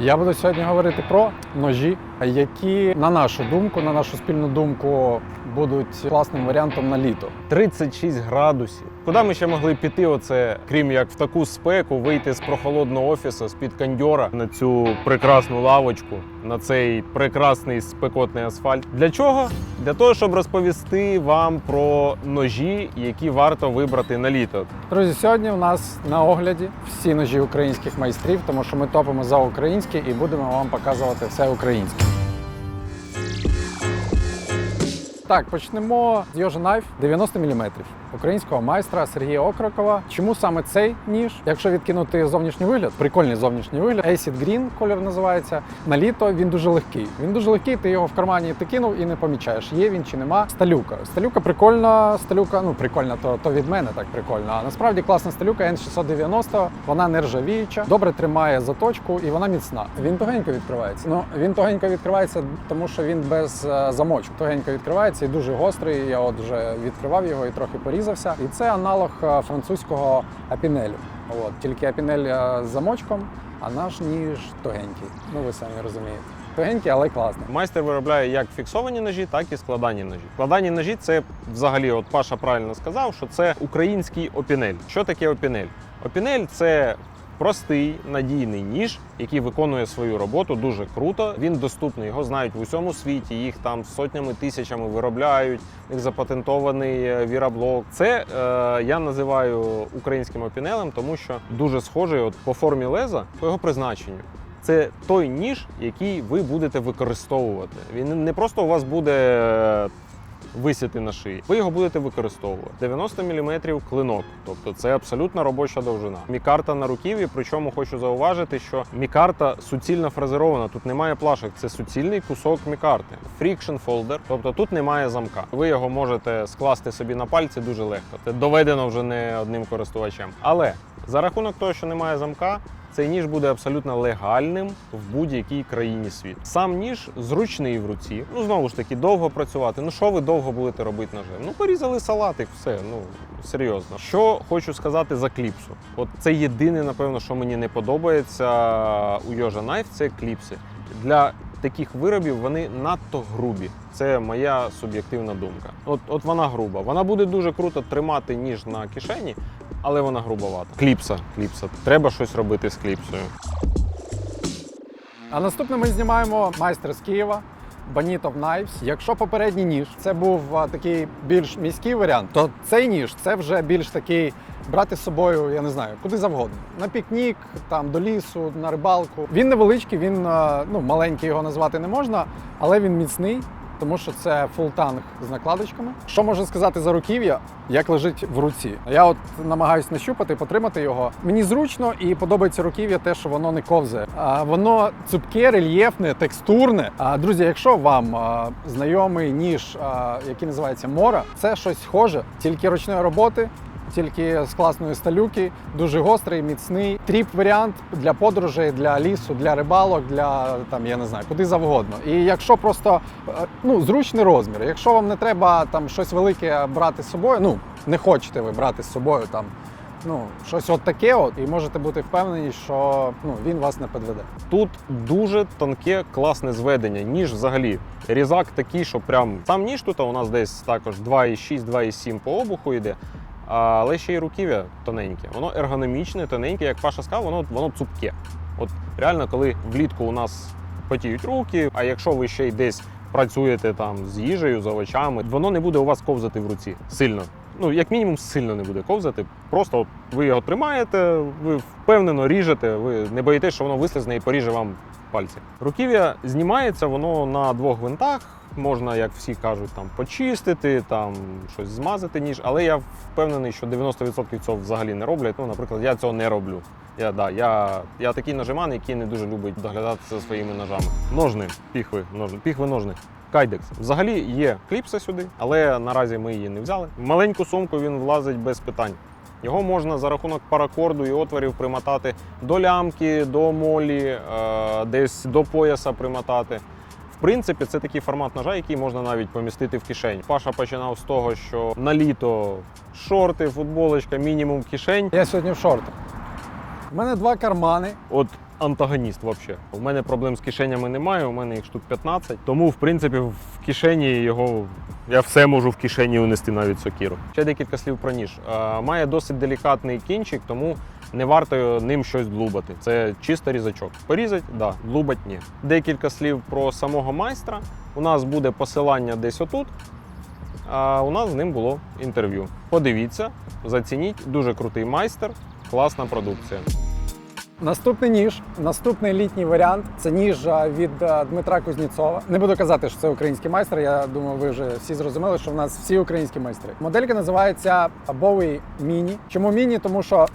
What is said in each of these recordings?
Я буду сьогодні говорити про ножі, які, на нашу думку, на нашу спільну думку, будуть класним варіантом на літо. 36 градусів. Куди ми ще могли піти, оце, крім як в таку спеку, вийти з прохолодного офісу, з-під кондьора на цю прекрасну лавочку, на цей прекрасний спекотний асфальт. Для чого? Для того, щоб розповісти вам про ножі, які варто вибрати на літо. Друзі, сьогодні у нас на огляді всі ножі українських майстрів, тому що ми топимо за українське і будемо вам показувати все українське. Так, почнемо з Йожа Knife 90 мм українського майстра Сергія Окрокова. Чому саме цей ніж? Якщо відкинути зовнішній вигляд, прикольний зовнішній вигляд, Acid Green колір називається. На літо він дуже легкий. Він дуже легкий, ти його в кармані ти кинув і не помічаєш, є він чи нема. Сталюка. Сталюка прикольна, сталюка, ну прикольна, то, то від мене так прикольно. А насправді класна сталюка N690, вона нержавіюча, добре тримає заточку і вона міцна. Він тугенько відкривається. Ну він тугенько відкривається, тому що він без е, замочку. Тугенько відкривається і дуже гострий. Я от вже відкривав його і трохи порізався. І це аналог е, французького апінелю. От тільки апінель е, з замочком, а наш ніж тугенький. Ну ви самі розумієте. Тугенький, але класний. Майстер виробляє як фіксовані ножі, так і складані ножі. Складані ножі це взагалі, от Паша правильно сказав, що це український опінель. Що таке опінель? Опінель це простий надійний ніж, який виконує свою роботу дуже круто. Він доступний, його знають в усьому світі. Їх там сотнями тисячами виробляють. них запатентований е, віраблок. Це е, я називаю українським опінелем, тому що дуже схожий от по формі леза, по його призначенню. Це той ніж, який ви будете використовувати. Він не просто у вас буде е, висіти на шиї, ви його будете використовувати. 90 мм клинок, тобто це абсолютно робоча довжина. Мікарта на руків'ї, причому хочу зауважити, що мікарта суцільно фрезерована. Тут немає плашок, це суцільний кусок мікарти. Friction folder, тобто тут немає замка. Ви його можете скласти собі на пальці дуже легко. Це доведено вже не одним користувачем. Але за рахунок того, що немає замка, цей ніж буде абсолютно легальним в будь-якій країні світу. Сам ніж зручний в руці. Ну знову ж таки, довго працювати. Ну що ви довго будете робити ножем? Ну порізали салатик, все. Ну серйозно. Що хочу сказати за кліпсу? От це єдине, напевно, що мені не подобається у Йожа Knife, це кліпси. Для таких виробів вони надто грубі. Це моя суб'єктивна думка. От, от вона груба. Вона буде дуже круто тримати ніж на кишені, але вона грубовата. Кліпса, кліпса. Треба щось робити з кліпсою. А наступне ми знімаємо майстер з Києва. Bonito of Knives. Якщо попередній ніж це був а, такий більш міський варіант, то цей ніж це вже більш такий брати з собою, я не знаю, куди завгодно. На пікнік, там до лісу, на рибалку. Він невеличкий, він а, ну маленький його назвати не можна, але він міцний. Тому що це фултанг з накладочками. Що можу сказати за руків'я, як лежить в руці? Я от намагаюся нащупати, потримати його. Мені зручно і подобається руків'я, те, що воно не ковзає. А воно цупке, рельєфне, текстурне. А друзі, якщо вам знайомий ніж, який називається Мора, це щось схоже, тільки ручної роботи. Тільки з класної сталюки, дуже гострий, міцний. Тріп варіант для подорожей, для лісу, для рибалок, для там я не знаю, куди завгодно. І якщо просто е, ну зручний розмір, якщо вам не треба там щось велике брати з собою, ну не хочете ви брати з собою там. Ну, щось от таке, от, і можете бути впевнені, що ну, він вас не підведе. Тут дуже тонке, класне зведення. Ніж взагалі. Різак такий, що прям сам ніж тут у нас десь також 2,6, 2,7 по обуху йде. Але ще й руків'я тоненьке. Воно ергономічне, тоненьке, як Паша сказав, воно, воно цупке. От реально, коли влітку у нас потіють руки, а якщо ви ще й десь працюєте там з їжею, з овочами, воно не буде у вас ковзати в руці сильно. Ну, як мінімум, сильно не буде ковзати. Просто от ви його тримаєте, ви впевнено ріжете, ви не боїтесь, що воно вислизне і поріже вам пальці. Руків'я знімається, воно на двох гвинтах. Можна, як всі кажуть, там почистити, там щось змазати ніж, але я впевнений, що 90% цього взагалі не роблять. Ну, наприклад, я цього не роблю. Я, да, я, я такий нажиман, який не дуже любить доглядати за своїми ножами. Ножни, піхви, ножни, піхви ножни. Кайдекс. Взагалі є кліпса сюди, але наразі ми її не взяли. Маленьку сумку він влазить без питань. Його можна за рахунок паракорду і отворів примотати до лямки, до молі, е, десь до пояса примотати. В принципі, це такий формат ножа, який можна навіть помістити в кишень. Паша починав з того, що на літо шорти, футболочка, мінімум кишень. Я сьогодні в шортах. У мене два кармани. От антагоніст взагалі. У мене проблем з кишенями немає, у мене їх штук 15. Тому, в принципі, в кишені його я все можу в кишені унести навіть сокіру. Ще декілька слів про ніж. Е, Має досить делікатний кінчик, тому не варто ним щось длубати. Це чисто різачок. Порізать, да, длубать ні. Декілька слів про самого майстра. У нас буде посилання десь отут. А у нас з ним було інтерв'ю. Подивіться, зацініть, дуже крутий майстер, класна продукція. Наступний ніж, наступний літній варіант це ніж від Дмитра Кузнєцова. Не буду казати, що це український майстер. Я думаю, ви вже всі зрозуміли, що в нас всі українські майстри. Моделька називається Bowie Mini. Чому міні? Тому що.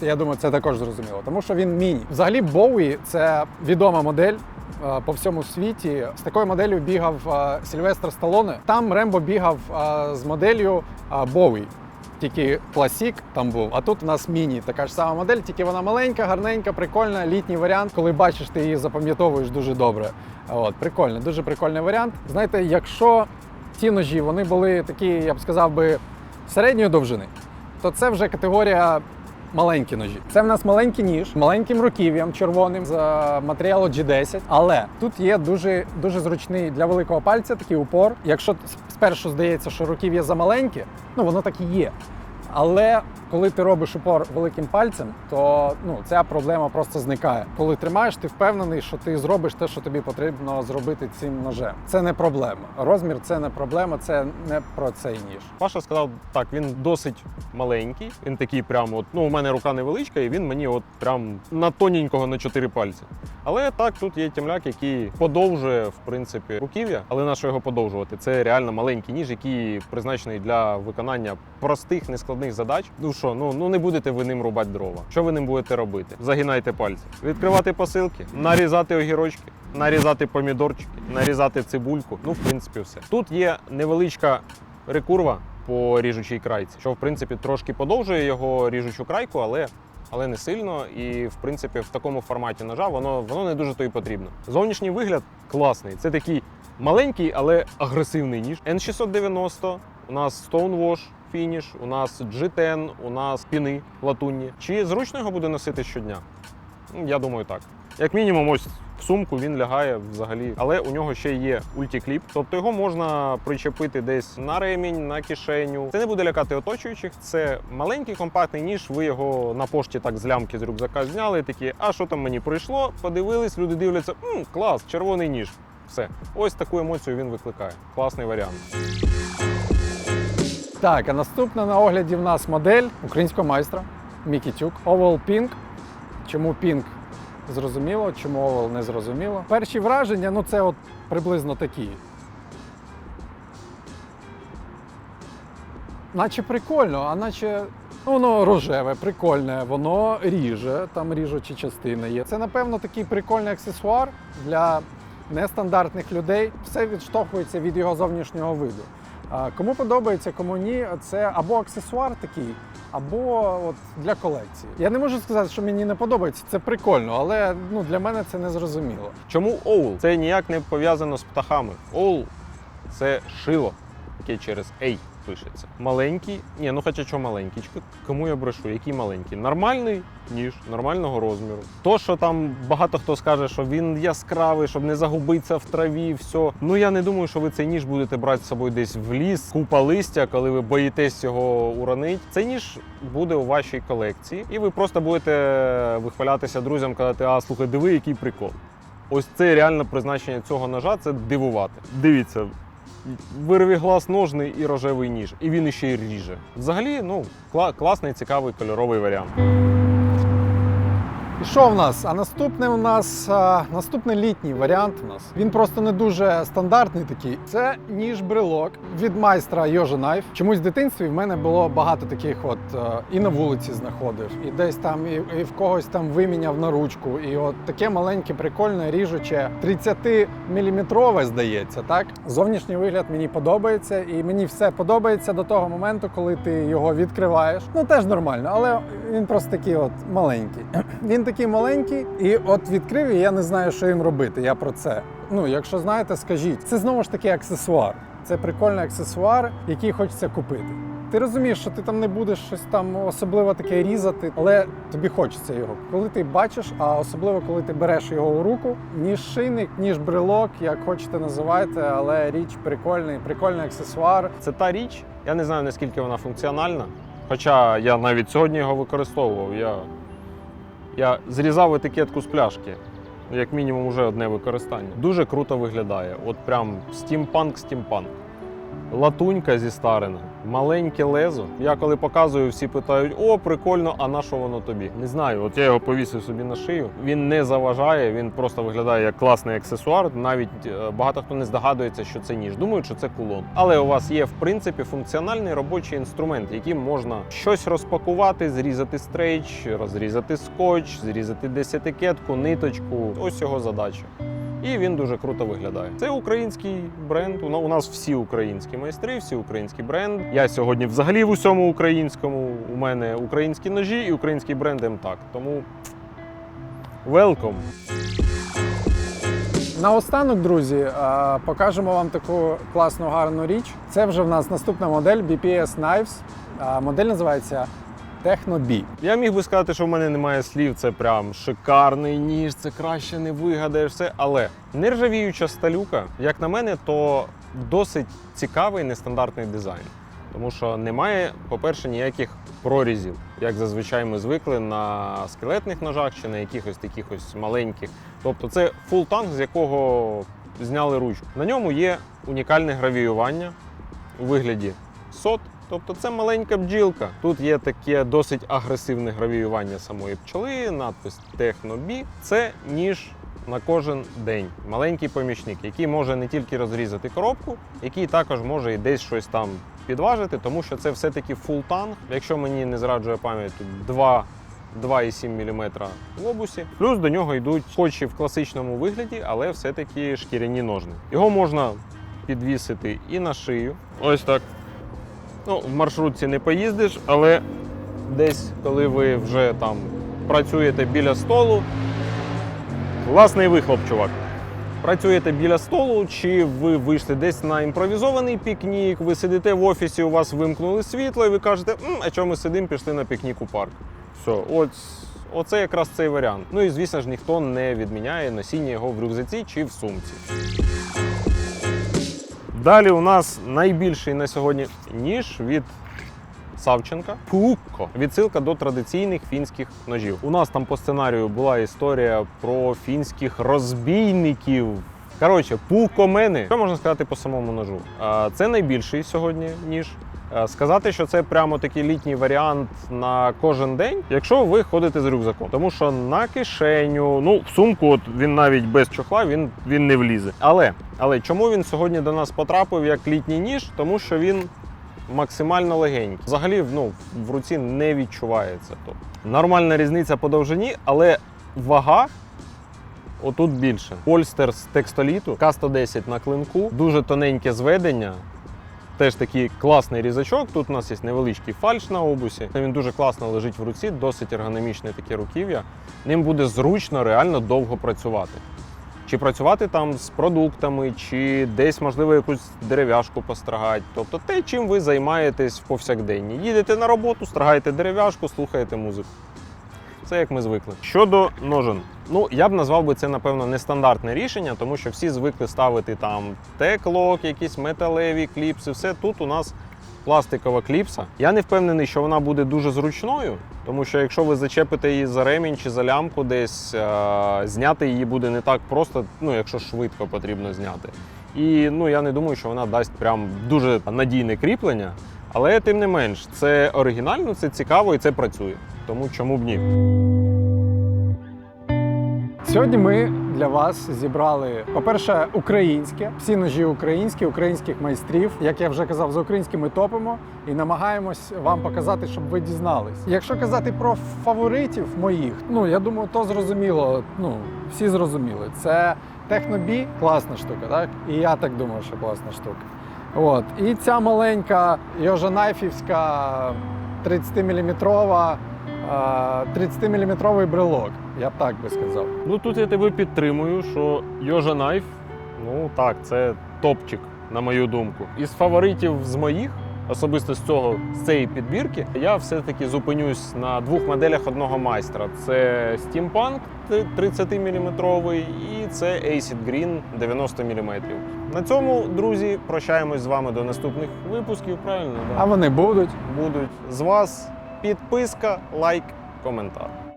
Я думаю, це також зрозуміло, тому що він міні. Взагалі, Bowie – це відома модель по всьому світі. З такою моделлю бігав Сільвестр Сталоне. Там Рембо бігав з моделлю Bowie. Тільки класік там був, а тут у нас міні, така ж сама модель, тільки вона маленька, гарненька, прикольна, літній варіант. Коли бачиш, ти її запам'ятовуєш дуже добре. От, прикольно, дуже прикольний варіант. Знаєте, якщо ті ножі вони були такі, я б сказав би, середньої довжини, то це вже категорія маленькі ножі. Це в нас маленький ніж, маленьким руків'ям червоним з матеріалу G10. Але тут є дуже дуже зручний для великого пальця такий упор. Якщо спершу здається, що руків'я замаленьке, ну воно так і є. Але коли ти робиш упор великим пальцем, то ну ця проблема просто зникає. Коли тримаєш, ти впевнений, що ти зробиш те, що тобі потрібно зробити цим ножем. Це не проблема. Розмір це не проблема, це не про цей ніж. Паша сказав, так, він досить маленький. Він такий прямо, от, ну, у мене рука невеличка, і він мені от прям на тоненького на 4 пальці. Але так, тут є тімляк, який подовжує, в принципі, руків'я, але на що його подовжувати? Це реально маленький ніж, який призначений для виконання простих, нескладних задач. Ну що, ну, ну не будете ви ним рубати дрова. Що ви ним будете робити? Загинайте пальці, відкривати посилки, нарізати огірочки, нарізати помідорчики, нарізати цибульку. Ну, в принципі, все. Тут є невеличка рекурва по ріжучій крайці, що в принципі трошки подовжує його ріжучу крайку, але. Але не сильно, і в принципі в такому форматі ножа воно, воно не дуже то й потрібно. Зовнішній вигляд класний. Це такий маленький, але агресивний ніж. N690, у нас Stonewash фініш, у нас G10, у нас піни латунні. Чи зручно його буде носити щодня? Я думаю, так. Як мінімум, ось в сумку він лягає взагалі, але у нього ще є ультікліп, тобто його можна причепити десь на ремінь, на кишеню. Це не буде лякати оточуючих. Це маленький компактний ніж. Ви його на пошті так з лямки з рюкзака зняли. Такі, а що там мені прийшло? Подивились, люди дивляться, М, клас, червоний ніж. Все, ось таку емоцію він викликає. Класний варіант. Так, а наступна на огляді в нас модель українського майстра Мікі Тюк. Oval Pink. Чому Pink? Зрозуміло, чому Oval не зрозуміло. Перші враження, ну це от приблизно такі. Наче прикольно, а наче ну, воно рожеве, прикольне, воно ріже, там ріжучі частини є. Це, напевно, такий прикольний аксесуар для нестандартних людей. Все відштовхується від його зовнішнього виду. Кому подобається, кому ні, це або аксесуар такий, або от для колекції. Я не можу сказати, що мені не подобається. Це прикольно, але ну для мене це не зрозуміло. Чому оул? Це ніяк не пов'язано з птахами. Оул це шило, яке через ей пишеться. Маленький, ні, ну хоча що маленький. Кому я брешу? Який маленький? Нормальний ніж, нормального розміру. То, що там багато хто скаже, що він яскравий, щоб не загубитися в траві, все. Ну я не думаю, що ви цей ніж будете брати з собою десь в ліс, купа листя, коли ви боїтесь його уронити. Цей ніж буде у вашій колекції, і ви просто будете вихвалятися друзям, казати, а слухай, диви, який прикол. Ось це реально призначення цього ножа це дивувати. Дивіться, вирві глаз ножний і рожевий ніж, і він іще й ріже. Взагалі, ну, кла- класний, цікавий кольоровий варіант. І що в нас? А наступне у нас наступний літній варіант. У нас він просто не дуже стандартний такий. Це ніж брелок від майстра Йожа Найф. Чомусь в дитинстві в мене було багато таких, от е, і на вулиці знаходив, і десь там, і, і в когось там виміняв на ручку. І от таке маленьке, прикольне, ріжуче, 30-мм, здається, так. Зовнішній вигляд мені подобається, і мені все подобається до того моменту, коли ти його відкриваєш. Ну теж нормально, але він просто такий от маленький. Він такий маленький, і от відкрив, і я не знаю, що їм робити. Я про це. Ну, якщо знаєте, скажіть. Це знову ж таки аксесуар. Це прикольний аксесуар, який хочеться купити. ти розумієш, що ти там не будеш щось там особливо таке різати, але тобі хочеться його. Коли ти бачиш, а особливо коли ти береш його у руку, ніж шийник, ніж брелок, як хочете називайте, але річ прикольний, прикольний аксесуар. Це та річ, я не знаю наскільки вона функціональна. Хоча я навіть сьогодні його використовував. Я, я зрізав етикетку з пляшки. Як мінімум, вже одне використання. Дуже круто виглядає. От прям стімпанк стімпанк. Латунька зі старина, маленьке лезо. Я коли показую, всі питають: о, прикольно, а на що воно тобі? Не знаю. От я його повісив собі на шию. Він не заважає, він просто виглядає як класний аксесуар. Навіть е, багато хто не здогадується, що це ніж. Думають, що це кулон. Але у вас є в принципі функціональний робочий інструмент, яким можна щось розпакувати, зрізати стрейч, розрізати скотч, зрізати десь етикетку, ниточку. Ось його задача. І він дуже круто виглядає. Це український бренд. У нас всі українські майстри, всі український бренд. Я сьогодні взагалі в усьому українському. У мене українські ножі і український бренд МТАК. Тому welcome! Наостанок, друзі, покажемо вам таку класну гарну річ. Це вже в нас наступна модель BPS Knives. Модель називається B. Я міг би сказати, що в мене немає слів. Це прям шикарний ніж, це краще не вигадаєш все. Але нержавіюча сталюка, як на мене, то досить цікавий нестандартний дизайн. Тому що немає, по-перше, ніяких прорізів, як зазвичай ми звикли на скелетних ножах чи на якихось таких ось маленьких. Тобто це фул танк, з якого зняли ручку. На ньому є унікальне гравіювання у вигляді сот. Тобто це маленька бджілка. Тут є таке досить агресивне гравіювання самої пчоли, надпис Технобі. Це ніж на кожен день. Маленький помічник, який може не тільки розрізати коробку, який також може і десь щось там підважити, тому що це все-таки фул танк. Якщо мені не зраджує пам'ять, тут 2 2,7 мм в обусі. Плюс до нього йдуть скотчі в класичному вигляді, але все-таки шкіряні ножни. Його можна підвісити і на шию. Ось так. Ну, в маршрутці не поїздиш, але десь, коли ви вже там працюєте біля столу, класний вихлоп, чувак. Працюєте біля столу, чи ви вийшли десь на імпровізований пікнік, ви сидите в офісі, у вас вимкнули світло, і ви кажете, а чому ми сидимо, пішли на пікнік у парк. Все, от, оце якраз цей варіант. Ну і звісно ж, ніхто не відміняє носіння його в рюкзаці чи в сумці. Далі у нас найбільший на сьогодні ніж від Савченка Пукко. Відсилка до традиційних фінських ножів. У нас там по сценарію була історія про фінських розбійників. Коротше, пукомени. Що можна сказати по самому ножу? Це найбільший сьогодні ніж. А, Сказати, що це прямо такий літній варіант на кожен день, якщо ви ходите з рюкзаком. Тому що на кишеню, ну в сумку, от він навіть без чохла, він, він не влізе. Але, але чому він сьогодні до нас потрапив як літній ніж? Тому що він максимально легенький. Взагалі ну, в руці не відчувається. Тобто, нормальна різниця по довжині, але вага. Отут більше. Польстер з текстоліту, К110 на клинку, дуже тоненьке зведення. Теж такий класний різачок. Тут у нас є невеличкий фальш на обусі. Він дуже класно лежить в руці, досить ергономічне таке руків'я. Ним буде зручно реально довго працювати. Чи працювати там з продуктами, чи десь, можливо, якусь дерев'яшку пострагати. Тобто те, чим ви займаєтесь в повсякденні. Їдете на роботу, страгаєте дерев'яшку, слухаєте музику. Це як ми звикли. Щодо ножен, ну я б назвав би це, напевно, нестандартне рішення, тому що всі звикли ставити там теклок, якісь металеві кліпси. Все тут у нас пластикова кліпса. Я не впевнений, що вона буде дуже зручною, тому що якщо ви зачепите її за ремінь чи за лямку десь, е- зняти її буде не так просто, ну якщо швидко потрібно зняти. І ну я не думаю, що вона дасть прям дуже надійне кріплення. Але тим не менш, це оригінально, це цікаво і це працює. Тому чому б ні? Сьогодні ми для вас зібрали, по-перше, українське, всі ножі українські, українських майстрів. Як я вже казав, за українськими топимо і намагаємось вам показати, щоб ви дізнались. Якщо казати про фаворитів моїх, ну я думаю, то зрозуміло. Ну всі зрозуміли. Це Технобі класна штука, так? І я так думаю, що класна штука. От. І ця маленька Йожанайфівська 30-мм 30-мм брелок, я б так би сказав. Ну тут я тебе підтримую, що Йожа Найф, ну так, це топчик, на мою думку. Із фаворитів з моїх, особисто з цього з цієї підбірки, я все-таки зупинюсь на двох моделях одного майстра: це Steampunk 30 мм і це Acid Green 90 мм. На цьому, друзі, прощаємось з вами до наступних випусків. Правильно? Да? А вони будуть. будуть з вас підписка, лайк, коментар.